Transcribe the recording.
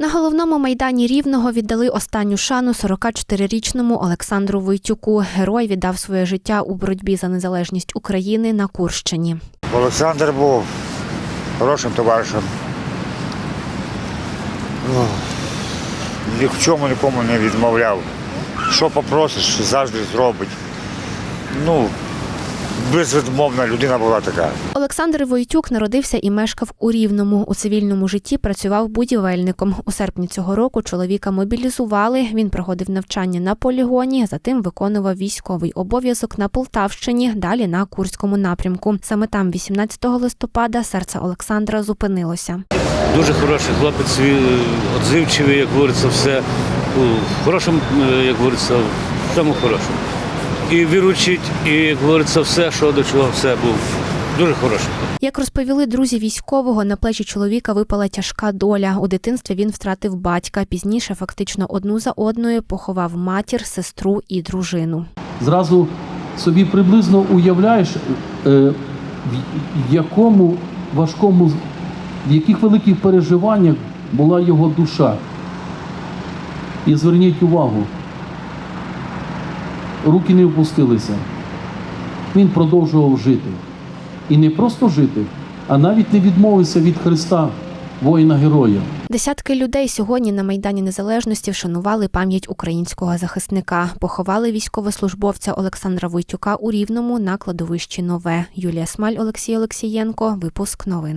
На головному майдані Рівного віддали останню шану 44-річному Олександру Войтюку. Герой віддав своє життя у боротьбі за незалежність України на Курщині. Олександр був хорошим товаришем. Ну, Ні в чому нікому не відмовляв. Що попросиш, завжди зробить. Ну, безвідмовна людина була така. Олександр Войтюк народився і мешкав у Рівному. У цивільному житті працював будівельником. У серпні цього року чоловіка мобілізували. Він проходив навчання на полігоні, затим виконував військовий обов'язок на Полтавщині, далі на Курському напрямку. Саме там, 18 листопада, серце Олександра зупинилося. Дуже хороший хлопець, він, е, відзивчивий, як говориться, все. У хорошому, е, як говориться, в тому хорошому. І виручить, і, як говориться, все, що до чого, все був. Дуже хороший. Як розповіли друзі військового, на плечі чоловіка випала тяжка доля. У дитинстві він втратив батька. Пізніше фактично одну за одною поховав матір, сестру і дружину. Зразу собі приблизно уявляєш, е, в якому важкому, в яких великих переживаннях була його душа. І зверніть увагу, руки не опустилися. Він продовжував жити. І не просто жити, а навіть не відмовився від Христа, воїна-героя. Десятки людей сьогодні на майдані незалежності вшанували пам'ять українського захисника. Поховали військовослужбовця Олександра Войтюка у Рівному на кладовищі Нове. Юлія Смаль, Олексій Олексієнко. Випуск новин.